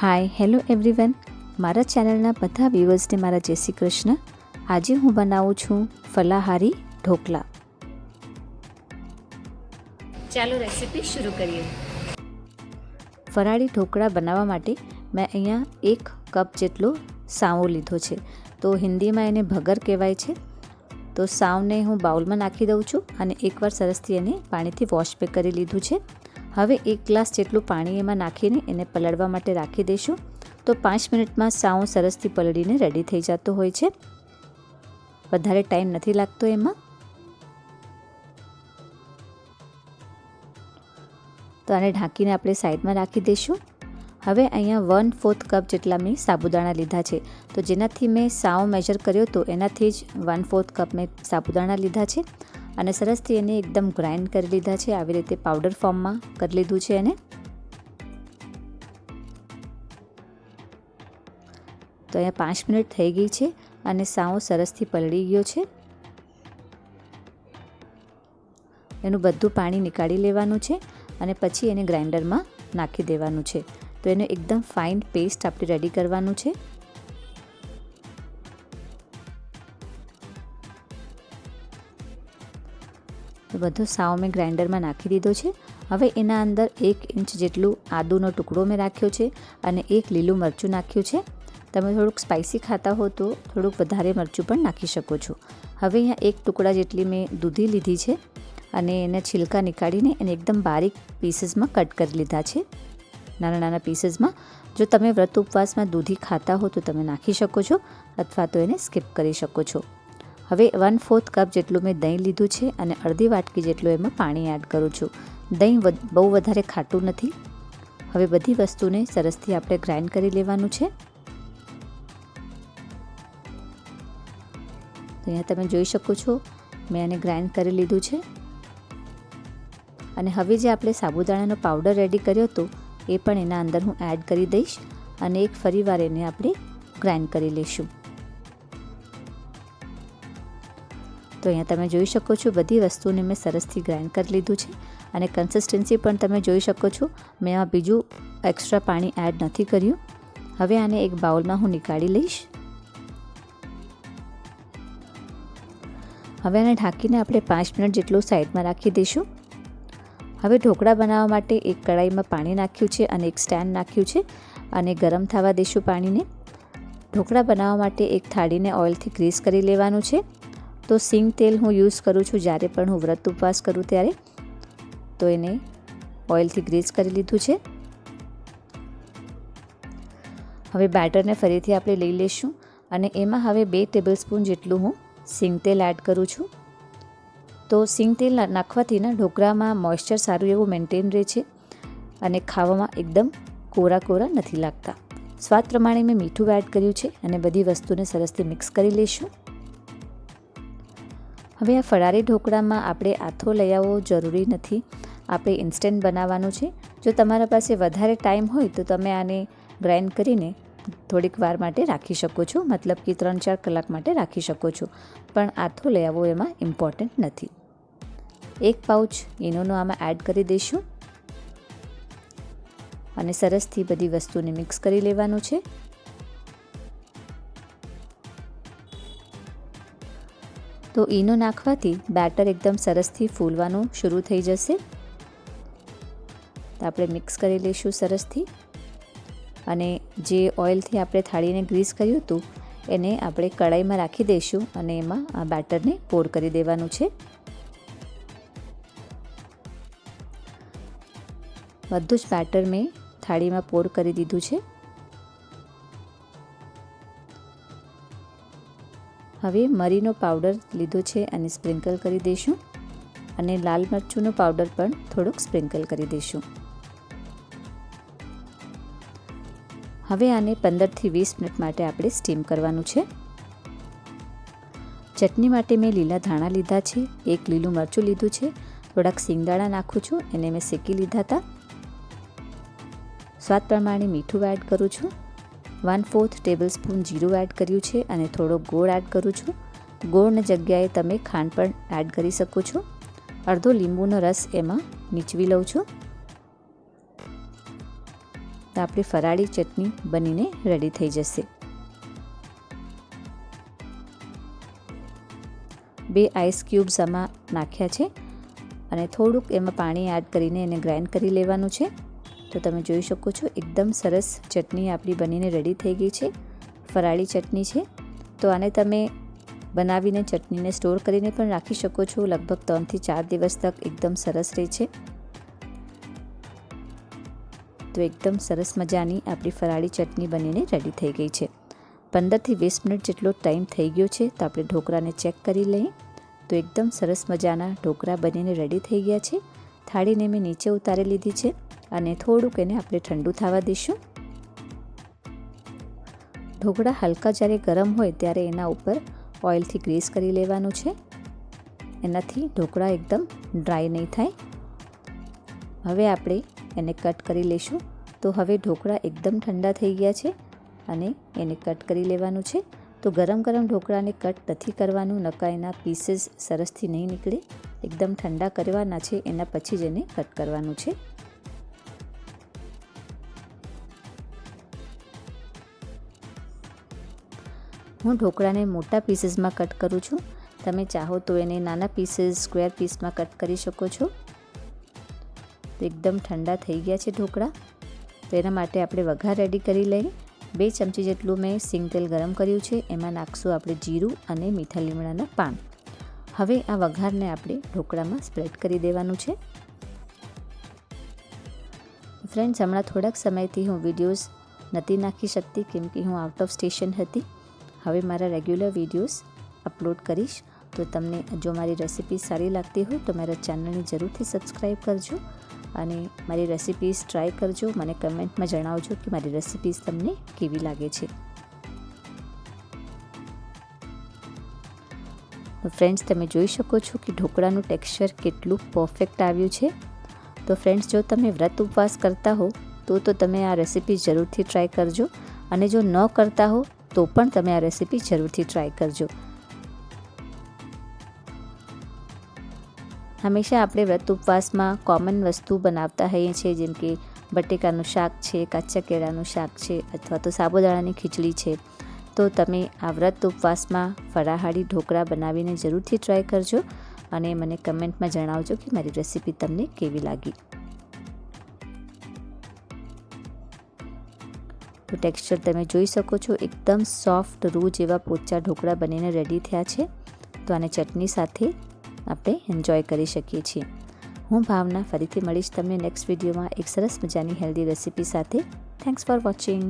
Hi hello everyone મારા ચેનલના બધા વ્યૂવર્સને મારા જય શ્રી કૃષ્ણ. આજે હું બનાવું છું ફલાહારી ઢોકળા ચાલો રેસીપી શરૂ કરીએ. ફરાળી ઢોકળા બનાવવા માટે મેં અહીંયા એક કપ જેટલો સાવો લીધો છે. તો હિન્દીમાં એને ભગર કહેવાય છે. તો સાવને હું બાઉલમાં નાખી દઉં છું અને એકવાર સરસથી એને પાણીથી વોશ પે કરી લીધું છે. હવે એક ગ્લાસ જેટલું પાણી એમાં નાખીને એને પલળવા માટે રાખી દઈશું. તો પાંચ મિનિટમાં સાવ સરસથી પલળીને રેડી થઈ જતો હોય છે. વધારે ટાઈમ નથી લાગતો એમાં. તો આને ઢાંકીને આપણે સાઈડમાં રાખી દઈશું. હવે અહીંયા વન ફોર્થ કપ જેટલા મેં સાબુદાણા લીધા છે. તો જેનાથી મેં સાવ મેજર કર્યો તો એનાથી જ વન ફોર્થ કપ મેં સાબુદાણા લીધા છે. અને સરસથી એને એકદમ ગ્રાઇન્ડ કરી લીધા છે. આવી રીતે પાવડર ફોર્મમાં કરી લીધું છે એને. તો અહીંયા પાંચ મિનિટ થઈ ગઈ છે અને સાવો સરસથી પલળી ગયો છે. એનું બધું પાણી નીકાળી લેવાનું છે અને પછી એને ગ્રાઇન્ડરમાં નાખી દેવાનું છે. તો એનો એકદમ ફાઇન પેસ્ટ આપણે રેડી કરવાનું છે. બધો સાવ મેં ગ્રાઇન્ડરમાં નાખી દીધો છે. હવે એના અંદર એક ઇંચ જેટલું આદુનો ટુકડો મેં રાખ્યો છે અને એક લીલું મરચું નાખ્યું છે. તમે થોડુંક સ્પાઇસી ખાતા હો તો થોડુંક વધારે મરચું પણ નાખી શકો છો. હવે અહીંયા એક ટુકડા જેટલી મેં દૂધી લીધી છે અને એને છિલકા નીકાળીને એને એકદમ બારીક પીસીસમાં કટ કરી લીધા છે. નાના નાના પીસીસમાં. જો તમે વ્રત ઉપવાસમાં દૂધી ખાતા હો તો તમે નાખી શકો છો અથવા તો એને સ્કીપ કરી શકો છો. હવે વન ફોર્થ કપ જેટલું મેં દહીં લીધું છે અને અડધી વાટકી જેટલું એમાં પાણી એડ કરું છું. દહીં બહુ વધારે ખાટું નથી. હવે બધી વસ્તુને સરસથી આપણે ગ્રાઇન્ડ કરી લેવાનું છે. તો અહીંયા તમે જોઈ શકો છો, મેં એને ગ્રાઇન્ડ કરી લીધું છે. અને હવે જે આપણે સાબુદાણાનો પાવડર રેડી કર્યો હતો, એ પણ એના અંદર હું એડ કરી દઈશ અને એક ફરીવાર એને આપણે ગ્રાઇન્ડ કરી લઈશું. તો અહીંયા તમે જોઈ શકો છો બધી વસ્તુને મેં સરસથી ગ્રાઇન્ડ કરી લીધું છે અને કન્સિસ્ટન્સી પણ તમે જોઈ શકો છો. મેં આ બીજું એક્સ્ટ્રા પાણી એડ નથી કર્યું. હવે આને એક બાઉલમાં હું નીકાળી લઈશ. હવે આને ઢાંકીને આપણે પાંચ મિનિટ જેટલું સાઈડમાં રાખી દઈશું. હવે ઢોકળા બનાવવા માટે એક કડાઈમાં પાણી નાખ્યું છે અને એક સ્ટેન્ડ નાખ્યું છે અને ગરમ થવા દઈશું પાણીને. ઢોકળા બનાવવા માટે એક થાળીને ઓઇલથી ગ્રીસ કરી લેવાનું છે. તો સિંગ તેલ હું યુઝ કરું છું. જ્યારે પણ હું વ્રત ઉપવાસ કરું ત્યારે તો એને ઓઇલથી ગ્રીસ કરી લીધું છે. હવે બેટરને ફરીથી આપણે લઈ લઈશું અને એમાં હવે બે ટેબલ સ્પૂન જેટલું હું સિંગ તેલ એડ કરું છું. તો સિંગ તેલ નાખવાથી ના ઢોકળામાં મોઇશ્ચર સારું એવું મેન્ટેન રહે છે અને ખાવામાં એકદમ કોરા કોરા નથી લાગતા. સ્વાદ પ્રમાણે મેં મીઠું એડ કર્યું છે અને બધી વસ્તુને સરસથી મિક્સ કરી લઈશું. હવે આ ફરારી ઢોકળામાં આપણે આથો લઈ આવવો જરૂરી નથી. આપણે ઇન્સ્ટન્ટ બનાવવાનું છે. જો તમારા પાસે વધારે ટાઈમ હોય તો તમે આને ગ્રાઇન્ડ કરીને થોડીક વાર માટે રાખી શકો છો. મતલબ કે ત્રણ ચાર કલાક માટે રાખી શકો છો. પણ આથો લઈ આવવો એમાં ઇમ્પોર્ટન્ટ નથી. એક પાઉચ ઇનોનો આમાં એડ કરી દઈશું. અને સરસથી બધી વસ્તુને મિક્સ કરી લેવાનું છે. તો ઈનો નાખવાથી બેટર એકદમ સરસથી ફૂલવાનું શરૂ થઈ જશે. તો આપણે મિક્સ કરી લઈશું સરસથી. અને જે ઓઇલથી આપણે થાળીને ગ્રીસ કર્યું હતું, એને આપણે કડાઈમાં રાખી દઈશું અને એમાં આ બેટરને પોર કરી દેવાનું છે. બધું જ બેટર મેં થાળીમાં પોર કરી દીધું છે. હવે મરીનો પાવડર લીધો છે અને સ્પ્રિંકલ કરી દઈશું અને લાલ મરચુંનો પાવડર પણ થોડુંક સ્પ્રિંકલ કરી દઈશું. હવે આને પંદરથી વીસ મિનિટ માટે આપણે સ્ટીમ કરવાનું છે. ચટણી માટે મેં લીલા ધાણા લીધા છે, એક લીલું મરચું લીધું છે, થોડાક સિંગદાણા નાખું છું, એને મેં શેકી લીધા હતા. સ્વાદ પ્રમાણે મીઠું એડ કરું છું. વન ફોર્થ ટેબલ સ્પૂન જીરું એડ કર્યું છે અને થોડો ગોળ એડ કરું છું. ગોળની જગ્યાએ તમે ખાંડ પણ એડ કરી શકો છો. અડધો લીંબુનો રસ એમાં નીચવી લઉં છું. તો આપણી ફરાળી ચટણી બનીને રેડી થઈ જશે. બે આઈસ ક્યુબ્સ આમાં નાખ્યા છે અને થોડુંક એમાં પાણી એડ કરીને એને ગ્રાઇન્ડ કરી લેવાનું છે. તો તમે જોઈ શકો છો, એકદમ સરસ ચટણી આપણી બનીને રેડી થઈ ગઈ છે. ફરાળી ચટણી છે. તો આને તમે બનાવીને ચટણીને સ્ટોર કરીને પણ રાખી શકો છો. લગભગ ત્રણથી ચાર દિવસ તક એકદમ સરસ રહે છે. તો એકદમ સરસ મજાની આપણી ફરાળી ચટણી બનીને રેડી થઈ ગઈ છે. પંદરથી વીસ મિનિટ જેટલો ટાઈમ થઈ ગયો છે, તો આપણે ઢોકળાને ચેક કરી લઈએ. તો એકદમ સરસ મજાના ઢોકળા બનીને રેડી થઈ ગયા છે. થાળીને મેં નીચે ઉતારી લીધી છે. અને થોડુંક એને આપણે ઠંડુ થવા દઈશું. ઢોકળા હલકા જ્યારે ગરમ હોય ત્યારે એના ઉપર ઓઇલથી ગ્રીસ કરી લેવાનું છે. એનાથી ઢોકળા એકદમ ડ્રાય નહીં થાય. હવે આપણે એને કટ કરી લઈશું. તો હવે ઢોકળા એકદમ ઠંડા થઈ ગયા છે અને એને કટ કરી લેવાનું છે. તો ગરમ ગરમ ઢોકળાને કટ નથી કરવાનું નકા એના પીસીસ સરસથી નહીં નીકળે. એકદમ ઠંડા કરવાના છે, એના પછી જ એને કટ કરવાનું છે. હું ઢોકળાને મોટા પીસીસમાં કટ કરું છું. તમે ચાહો તો એને નાના પીસીસ, સ્ક્વેર પીસમાં કટ કરી શકો છો. તો એકદમ ઠંડા થઈ ગયા છે ઢોકળા. તો એના માટે આપણે વઘાર રેડી કરી લઈએ. બે ચમચી જેટલું મેં સિંગ તેલ ગરમ કર્યું છે. એમાં નાખશું આપણે જીરું અને મીઠા લીમડાના પાન. હવે આ વઘારને આપણે ઢોકળામાં સ્પ્રેડ કરી દેવાનું છે. ફ્રેન્ડ્સ હમણાં થોડાક સમયથી હું વિડીયોઝ નથી નાખી શકતી કેમ કે હું આઉટ ઓફ સ્ટેશન હતી. હવે મારા રેગ્યુલર વિડીયોઝ અપલોડ કરીશ. તો તમને જો મારી રેસિપી સારી લાગતી હોય તો મારા ચેનલને જરૂરથી સબસ્ક્રાઈબ કરજો અને મારી રેસિપીઝ ટ્રાય કરજો. મને કમેન્ટમાં જણાવજો કે મારી રેસિપીઝ તમને કેવી લાગે છે. તો ફ્રેન્ડ્સ તમે જોઈ શકો છો કે ઢોકળાનું ટેક્સચર કેટલું પરફેક્ટ આવ્યું છે. તો ફ્રેન્ડ્સ જો તમે વ્રત ઉપવાસ કરતા હો તો તો તમે આ રેસિપી જરૂરથી ટ્રાય કરજો. અને જો ન કરતા હો તો પણ તમે આ રેસિપી જરૂરથી ટ્રાય કરજો. હંમેશા આપણે વ્રત ઉપવાસમાં કોમન વસ્તુ બનાવતા હોઈએ છીએ, જેમ કે બટેકાનું શાક છે, કાચા કેળાનું શાક છે, અથવા તો સાબુદાણાની ખીચડી છે, તો તમે આ વ્રત ઉપવાસમાં ફરાહાળી ઢોકળા બનાવીને જરૂરથી ટ્રાય કરજો અને મને કમેન્ટમાં જણાવજો કે મારી રેસિપી તમને કેવી લાગી. તો ટેક્સચર તમે જોઈ શકો છો. એકદમ સોફ્ટ રૂ જેવા પોચા ઢોકળા બનીને રેડી થયા છે. તો આને ચટણી સાથે આપણે એન્જોય કરી શકીએ છીએ. હું ભાવના ફરીથી મળીશ તમને નેક્સ્ટ વિડીયોમાં એક સરસ મજાની હેલ્ધી રેસીપી સાથે. Thanks for watching